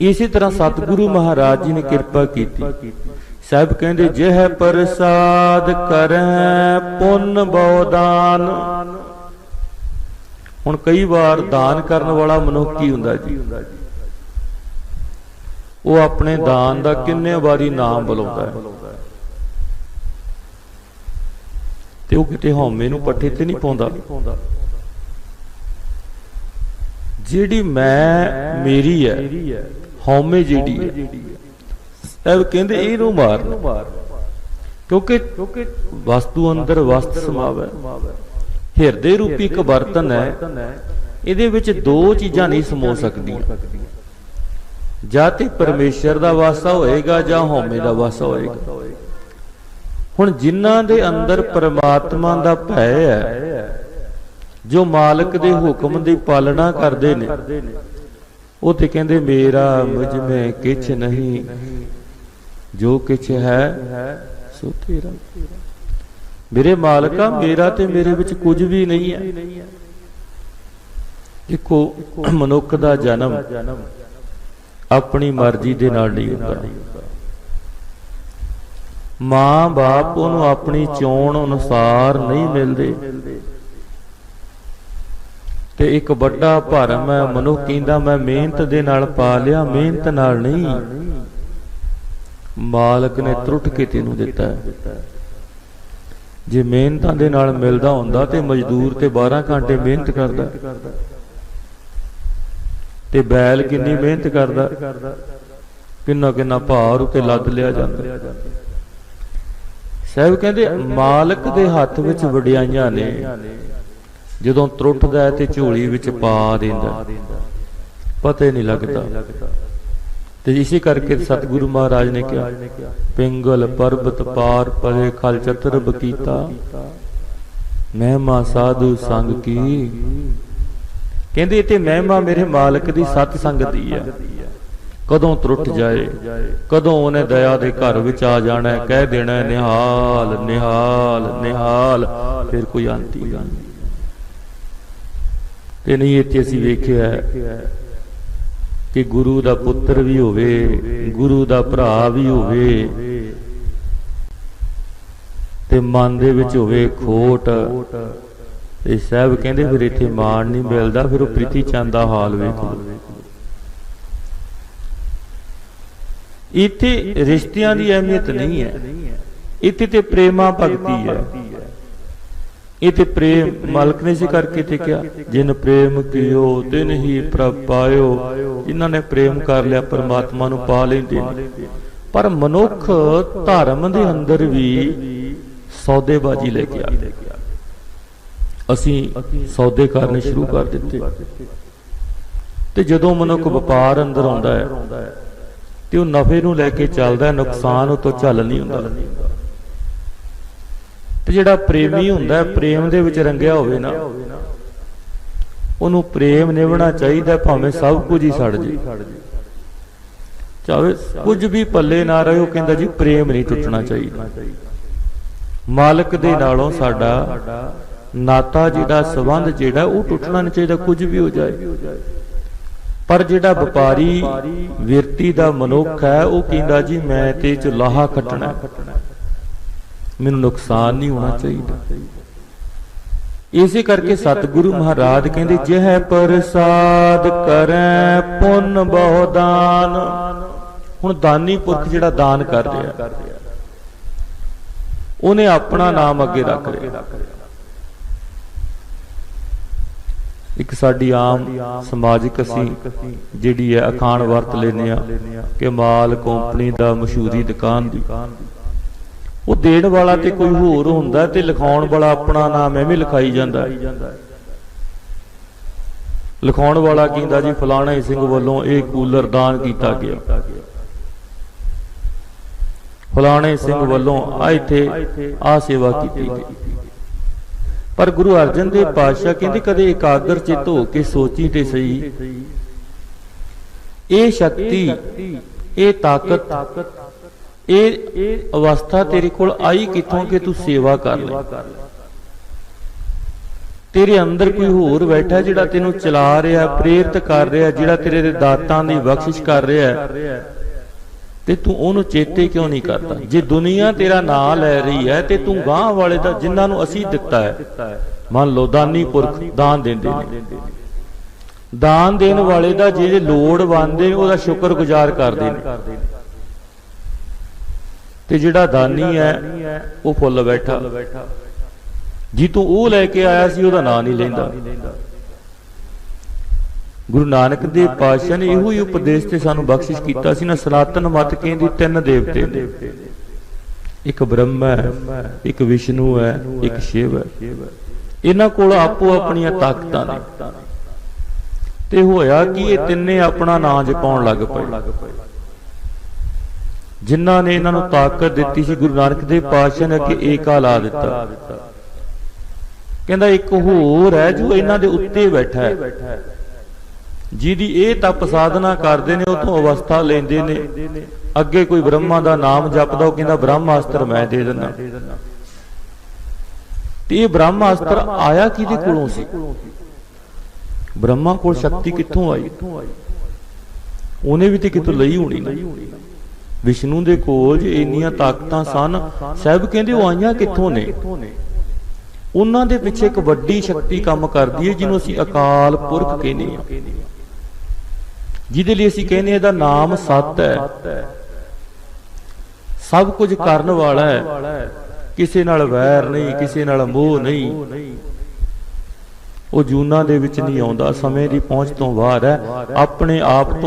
ਇਸੇ ਤਰ੍ਹਾਂ ਸਤਿਗੁਰੂ ਮਹਾਰਾਜ ਜੀ ਨੇ ਕਿਰਪਾ ਕੀਤੀ। ਸਾਹਿਬ ਕਹਿੰਦੇ ਜਿਹ ਪ੍ਰਸਾਦ ਕਰੈ ਪੁੰਨ ਬਉਦਾਨ। ਹੁਣ ਕਈ ਵਾਰ ਦਾਨ ਕਰਨ ਵਾਲਾ ਮਨੁੱਖ ਕੀ ਹੁੰਦਾ ਜੀ? ਉਹ ਆਪਣੇ ਦਾਨ ਦਾ ਕਿੰਨੇ ਵਾਰੀ ਨਾਮ ਬੁਲਾਉਂਦਾ ਹੈ? ਤੇ ਉਹ ਕਿਤੇ ਹਉਮੈ ਨੂੰ ਪੱਠੇ ਤੇ ਨਹੀਂ ਪਾਉਂਦਾ। ਜਿਹੜੀ ਮੈਂ, ਮੇਰੀ ਹੈ, ਹਉਮੈ ਜਿਹੜੀ ਹੈ। ਇਹ ਕਹਿੰਦੇ ਇਹਨੂੰ ਮਾਰ। ਕਿਉਂਕਿ ਵਸਤੂ ਅੰਦਰ ਵਸਤ ਸਮਾਵੈ। ਹਿਰਦੇ ਰੂਪੀ ਇੱਕ ਬਰਤਨ ਹੈ। ਇਹਦੇ ਵਿੱਚ ਦੋ ਚੀਜ਼ਾਂ ਨਹੀਂ ਸਮੋ ਸਕਦੀਆਂ। ਜਾਂ ਤੇ ਪਰਮੇਸ਼ਰ ਦਾ ਵਾਸਾ ਹੋਏਗਾ ਜਾਂ ਹਉਮੈ ਦਾ ਵਾਸਾ ਹੋਏਗਾ। ਹੁਣ ਜਿਨ੍ਹਾਂ ਦੇ ਅੰਦਰ ਪਰਮਾਤਮਾ ਦਾ ਭੈ ਹੈ ਜੋ ਮਾਲਕ ਦੇ ਹੁਕਮ ਦੀ ਪਾਲਣਾ ਕਰਦੇ ਨੇ, ਉਹ ਤੇ ਕਹਿੰਦੇ, ਮੇਰਾ ਮੁਝ ਮੈਂ ਕਿਛ ਨਹੀਂ। ਜੋ ਕਿਛ ਹੈ, ਸੋ ਤੇਰਾ। ਮੇਰੇ ਮਾਲਕਾ, ਮੇਰਾ ਤੇ ਮੇਰੇ ਵਿੱਚ ਕੁਝ ਵੀ ਨਹੀਂ ਹੈ। ਦੇਖੋ, ਮਨੁੱਖ ਦਾ ਜਨਮ ਆਪਣੀ ਮਰਜ਼ੀ ਦੇ ਨਾਲ ਨਹੀਂ ਹੁੰਦਾ। ਮਾਂ ਬਾਪ ਉਹਨੂੰ ਆਪਣੀ ਚੋਣ ਅਨੁਸਾਰ ਨਹੀਂ ਮਿਲਦੇ। ਤੇ ਇੱਕ ਵੱਡਾ ਭਰਮ ਹੈ ਮਨੁੱਖ ਕਹਿੰਦਾ ਮੈਂ ਮਿਹਨਤ ਦੇ ਨਾਲ ਪਾ ਲਿਆ, ਮਿਹਨਤ ਨਾਲ ਨਹੀਂ। ਮਾਲਕ ਨੇ ਤਰੁੱਟ ਕੇ ਤੈਨੂੰ ਦਿੱਤਾ ਜੇ ਮਿਹਨਤਾਂ ਦੇ ਨਾਲ ਮਿਲਦਾ ਹੁੰਦਾ ਤੇ ਮਜ਼ਦੂਰ ਤੇ 12 ਘੰਟੇ ਮਿਹਨਤ ਕਰਦਾ। ਤੇ ਬੈਲ ਕਿੰਨੀ ਮਿਹਨਤ ਕਰਦਾ। ਕਿੰਨਾ ਕਿੰਨਾ ਭਾਰ ਉਤੇ ਲੱਦ ਲਿਆ ਜਾਂਦਾ। ਸਾਹਿਬ ਕਹਿੰਦੇ, ਮਾਲਕ ਦੇ ਹੱਥ ਵਿੱਚ ਵਡਿਆਈਆਂ ਨੇ। ਜਦੋਂ ਤਰੁੱਟਦਾ ਤੇ ਝੋਲੀ ਵਿੱਚ ਪਾ ਦਿੰਦਾ ਪਤਾ ਨਹੀਂ ਲੱਗਦਾ। ਤੇ ਇਸੇ ਕਰਕੇ ਸਤਿਗੁਰੂ ਮਹਾਰਾਜ ਨੇ ਕਿਹਾ ਪਿੰਗਲ ਪਰਬਤ ਪਾਰ ਪਰੇ ਖਲ ਚਤਰ ਬਕੀਤਾ। ਮਹਿਮਾ ਸਾਧੂ ਸੰਗ ਕੀ। ਕਹਿੰਦੇ ਤੇ ਮਹਿਮਾ ਮੇਰੇ ਮਾਲਕ ਦੀ ਸਤ ਸੰਗਤ ਦੀ ਹੈ ਕਦੋਂ ਤਰੁੱਟ ਜਾਏ ਕਦੋਂ ਉਹਨੇ ਦਇਆ ਦੇ ਘਰ ਵਿੱਚ ਆ ਜਾਣਾ ਕਹਿ ਦੇਣਾ ਨਿਹਾਲ ਨਿਹਾਲ ਨਿਹਾਲ ਫਿਰ ਕੋਈ ਹੀ ਗੱਲ ਨਹੀਂ। ਤੇ ਨਹੀਂ ਇੱਥੇ ਅਸੀਂ ਵੇਖਿਆ ਕਿ ਗੁਰੂ ਦਾ ਪੁੱਤਰ ਵੀ ਹੋਵੇ, ਗੁਰੂ ਦਾ ਭਰਾ ਵੀ ਹੋਵੇ ਤੇ ਮਨ ਦੇ ਵਿੱਚ ਹੋਵੇ ਖੋਟ। ਤੇ ਸਾਹਿਬ ਕਹਿੰਦੇ ਫਿਰ ਇੱਥੇ ਮਾਣ ਨਹੀਂ ਮਿਲਦਾ, ਫਿਰ ਉਹ ਪ੍ਰੀਤੀ ਚੰਦ ਦਾ ਹਾਲ ਵੇਖ। ਇੱਥੇ ਰਿਸ਼ਤਿਆਂ ਦੀ ਅਹਿਮੀਅਤ ਨਹੀਂ ਹੈ। ਇੱਥੇ ਤੇ ਪ੍ਰੇਮਾ ਭਗਤੀ ਹੈ। ਇਹ ਤੇ ਪ੍ਰੇਮ ਮਾਲਕ ਨੇ ਸੀ ਕਰਕੇ ਤੇ ਕਿਹਾ, ਜਿਨ ਪ੍ਰੇਮ ਕੀਓ, ਤਿਨ ਹੀ ਪ੍ਰਭ ਪਾਇਓ। ਜਿਨ੍ਹਾਂ ਨੇ ਪ੍ਰੇਮ ਕਰ ਲਿਆ, ਪਰਮਾਤਮਾ ਨੂੰ ਪਾ ਲੈਂਦੇ ਨੇ। ਪਰ ਮਨੁੱਖ ਧਰਮ ਦੇ ਅੰਦਰ ਵੀ ਸੌਦੇਬਾਜ਼ੀ ਲੈ ਕੇ ਆ ਅਸੀਂ ਸੌਦੇ ਕਰਨੇ ਸ਼ੁਰੂ ਕਰ ਦਿੱਤੇ। ਤੇ ਜਦੋਂ ਮਨੁੱਖ ਵਪਾਰ ਅੰਦਰ ਆਉਂਦਾ ਹੈ, ਤੇ ਉਹ ਨਫੇ ਨੂੰ ਲੈ ਕੇ ਚੱਲਦਾ ਹੈ, ਨੁਕਸਾਨ ਉਹ ਤੋਂ ਝੱਲ ਨਹੀਂ ਹੁੰਦਾ। ਤੇ ਜਿਹੜਾ ਪ੍ਰੇਮੀ ਹੁੰਦਾ, ਪ੍ਰੇਮ ਦੇ ਵਿੱਚ ਰੰਗਿਆ ਹੋਵੇ ਨਾ, ਉਹਨੂੰ ਪ੍ਰੇਮ ਨਿਭਣਾ ਚਾਹੀਦਾ, ਭਾਵੇਂ ਸਭ ਕੁਝ ਹੀ ਸੜ ਜੇ। ਚਾਹੇ ਕੁਝ ਵੀ ਪੱਲੇ ਨਾ ਰਹੇ, ਉਹ ਕਹਿੰਦਾ ਜੀ ਪ੍ਰੇਮ ਨਹੀਂ ਟੁੱਟਣਾ ਚਾਹੀਦਾ। ਮਾਲਕ ਦੇ ਨਾਲੋਂ ਸਾਡਾ ਨਾਤਾ ਜਿਹੜਾ ਸਬੰਧ ਜਿਹੜਾ, ਉਹ ਟੁੱਟਣਾ ਨਹੀਂ ਚਾਹੀਦਾ, ਕੁਝ ਵੀ ਹੋ ਜਾਏ। ਪਰ ਜਿਹੜਾ ਵਪਾਰੀ ਵਿਰਤੀ ਦਾ ਮਨੁੱਖ ਹੈ, ਉਹ ਕਹਿੰਦਾ ਜੀ ਮੈਂ ਤੇ ਚ ਲਾਹਾ ਕੱਟਣਾ ਮੈਨੂੰ ਨੁਕਸਾਨ ਨਹੀਂ ਹੋਣਾ ਚਾਹੀਦਾ। ਇਸੇ ਕਰਕੇ ਸਤਿਗੁਰੂ ਮਹਾਰਾਜ ਕਹਿੰਦੇ, ਜਿਹ ਪ੍ਰਸਾਦ ਕਰੈ ਪੁੰਨ ਬਹੁਦਾਨ ਹੁਣ ਦਾਨੀ ਪੁਰਖ ਜਿਹੜਾ ਦਾਨ ਕਰ ਰਿਹਾ, ਉਹਨੇ ਆਪਣਾ ਨਾਮ ਅੱਗੇ ਰੱਖ ਰਿਹਾ ਇੱਕ ਸਾਡੀ ਆਮ ਸਮਾਜਿਕ ਅਸੀਂ ਜਿਹੜੀ ਹੈ, ਅਖਾਣ ਵਰਤ ਲੈਨੇ ਆ ਕਿ ਮਾਲ ਕੰਪਨੀ ਦਾ ਮਸ਼ਹੂਰੀ ਦੁਕਾਨ ਦੀ। ਉਹ ਦੇਣ ਵਾਲਾ ਤੇ ਕੋਈ ਹੋਰ ਹੁੰਦਾ ਤੇ ਲਿਖਾਉਣ ਵਾਲਾ ਆਪਣਾ ਨਾਮ ਐਵੇਂ ਲਿਖਾਈ ਜਾਂਦਾ। ਲਿਖਾਉਣ ਵਾਲਾ ਕਹਿੰਦਾ ਜੀ, ਫਲਾਣਾ ਸਿੰਘ ਵੱਲੋਂ ਇਹ ਕੂਲਰ ਦਾਨ ਕੀਤਾ ਗਿਆ। ਫਲਾਣੇ ਸਿੰਘ ਵੱਲੋਂ ਆ ਇੱਥੇ ਆ ਸੇਵਾ ਕੀਤੀ ਗਈ। ਪਰ ਗੁਰੂ ਅਰਜਨ ਦੇਵ ਪਾਤਸ਼ਾਹ ਕਹਿੰਦੇ ਕਦੇ ਇਕਾਗਰ ਚਿੱਤ ਹੋ ਕੇ ਸੋਚੀ ਤੇ ਸਹੀ। ਇਹ ਸ਼ਕਤੀ, ਇਹ ਤਾਕਤ ਇਹ ਅਵਸਥਾ ਤੇਰੇ ਕੋਲ ਆਈ ਕਿੱਥੋਂ ਕਿ ਤੂੰ ਸੇਵਾ ਕਰ ਲੈ? ਤੇਰੇ ਅੰਦਰ ਕੋਈ ਹੋਰ ਬੈਠਾ ਜਿਹੜਾ ਤੈਨੂੰ ਚਲਾ ਰਿਹਾ, ਪ੍ਰੇਰਿਤ ਕਰ ਰਿਹਾ, ਜਿਹੜਾ ਤੇਰੇ ਦੇ ਦਾਤਾਂ ਦੀ ਬਖਸ਼ਿਸ਼ ਕਰ ਰਿਹਾ ਤੇ ਤੂੰ ਉਹਨੂੰ ਚੇਤੇ ਕਿਉਂ ਨਹੀਂ ਕਰਦਾ? ਜੇ ਦੁਨੀਆ ਤੇਰਾ ਨਾਂ ਲੈ ਰਹੀ ਹੈ ਤੇ ਤੂੰ ਗਾਂਹ ਵਾਲੇ ਦਾ ਜਿਨ੍ਹਾਂ ਨੂੰ ਅਸੀਂ ਦਿੱਤਾ ਹੈ। ਮੰਨ ਲਓ, ਦਾਨੀ ਪੁਰਖ ਦਾਨ ਦਿੰਦੇ ਨੇ। ਦਾਨ ਦੇਣ ਵਾਲੇ ਦਾ ਜਿਹੜੇ ਲੋੜਵੰਦ ਨੇ, ਉਹਦਾ ਸ਼ੁਕਰਗੁਜ਼ਾਰ ਕਰਦੇ ਨੇ। ਤੇ ਜਿਹੜਾ ਦਾਨੀ ਹੈ ਉਹ ਫੁੱਲ ਬੈਠਾ। ਜੀ ਤੂੰ ਉਹ ਲੈ ਕੇ ਆਇਆ ਸੀ ਉਹਦਾ ਨਾਂ ਨਹੀਂ ਲੈਂਦਾ। ਗੁਰੂ ਨਾਨਕ ਦੇਵ ਪਾਤਸ਼ਾਹ ਨੇ ਇਹੋ ਹੀ ਉਪਦੇਸ਼ ਤੇ ਸਾਨੂੰ ਬਖਸ਼ਿਸ਼ ਕੀਤਾ ਸੀ ਨਾ ਸਨਾਤਨ ਮਤ ਕਹਿੰਦੀ ਤਿੰਨ ਦੇਵਤੇ ਇੱਕ ਬ੍ਰਹਮਾ ਹੈ ਇੱਕ ਵਿਸ਼ਨੂੰ ਹੈ ਇੱਕ ਸ਼ਿਵ ਹੈ। ਇਹਨਾਂ ਕੋਲ ਆਪੋ ਆਪਣੀਆਂ ਤਾਕਤਾਂ ਨੇ। ਤੇ ਹੋਇਆ ਕਿ? ਇਹ ਤਿੰਨੇ ਆਪਣਾ ਨਾਂ ਜਪਾਉਣ ਲੱਗ ਪਏ। ਜਿਨ੍ਹਾਂ ਨੇ ਇਹਨਾਂ ਨੂੰ ਤਾਕਤ ਦਿੱਤੀ ਸੀ ਗੁਰੂ ਨਾਨਕ ਦੇਵ ਪਾਤਸ਼ਾਹ ਨੇ ਅੱਗੇ ਏਕਾ ਲਾ ਦਿੱਤਾ। ਕਹਿੰਦਾ ਇੱਕ ਹੋਰ ਹੈ ਜੋ ਇਹਨਾਂ ਦੇ ਉੱਤੇ ਬੈਠਾ ਹੈ। ਜਿਹਦੀ ਇਹ ਤਪ ਸਾਧਨਾ ਕਰਦੇ ਨੇ ਤੋਂ ਅਵਸਥਾ ਲੈਂਦੇ ਨੇ। ਅੱਗੇ ਕੋਈ ਬ੍ਰਹਮਾ ਦਾ ਨਾਮ ਜਪਦਾ ਉਹ ਕਹਿੰਦਾ ਬ੍ਰਹਮਾਸਤਰ ਮੈਂ ਦੇ ਦਿੰਦਾ। ਤੇ ਇਹ ਬ੍ਰਹਮਾਸਤਰ ਆਇਆ ਕਿਹਦੇ ਕੋਲੋਂ ਸੀ? ਬ੍ਰਹਮਾ ਕੋਲ ਸ਼ਕਤੀ ਕਿੱਥੋਂ ਆਈ? ਉਹਨੇ ਵੀ ਤੇ ਕਿਤੋਂ ਲਈ ਹੋਣੀ ਨਾ। ਵਿਸ਼ਨੂੰ ਦੇ ਕੋਲ ਜੇ ਇੰਨੀਆਂ ਤਾਕਤਾਂ ਸਨ, ਸਹਿਬ ਕਹਿੰਦੇ ਉਹ ਆਈਆਂ ਕਿੱਥੋਂ ਨੇ? ਉਹਨਾਂ ਦੇ ਪਿੱਛੇ ਇੱਕ ਵੱਡੀ ਸ਼ਕਤੀ ਕੰਮ ਕਰਦੀ ਹੈ ਜਿਹਨੂੰ ਅਸੀਂ ਅਕਾਲ ਪੁਰਖ ਕਹਿੰਦੇ ਹਾਂ। ਜਿਹਦੇ ਲਈ ਅਸੀਂ ਕਹਿੰਦੇ ਇਹਦਾ ਨਾਮ ਸਤ ਹੈ। ਸਭ ਕੁਝ ਕਰਨ ਵਾਲਾ ਹੈ। ਕਿਸੇ ਨਾਲ ਵੈਰ ਨਹੀਂ, ਕਿਸੇ ਨਾਲ ਮੋਹ ਨਹੀਂ। ਉਹ ਜੂਨਾ ਦੇ ਵਿੱਚ ਨਹੀਂ ਆਉਂਦਾ, ਸਮੇਂ ਦੀ ਪਹੁੰਚ ਤੋਂ ਬਾਹਰ ਹੈ। ਆਪਣੇ ਆਪ ਤੋਂ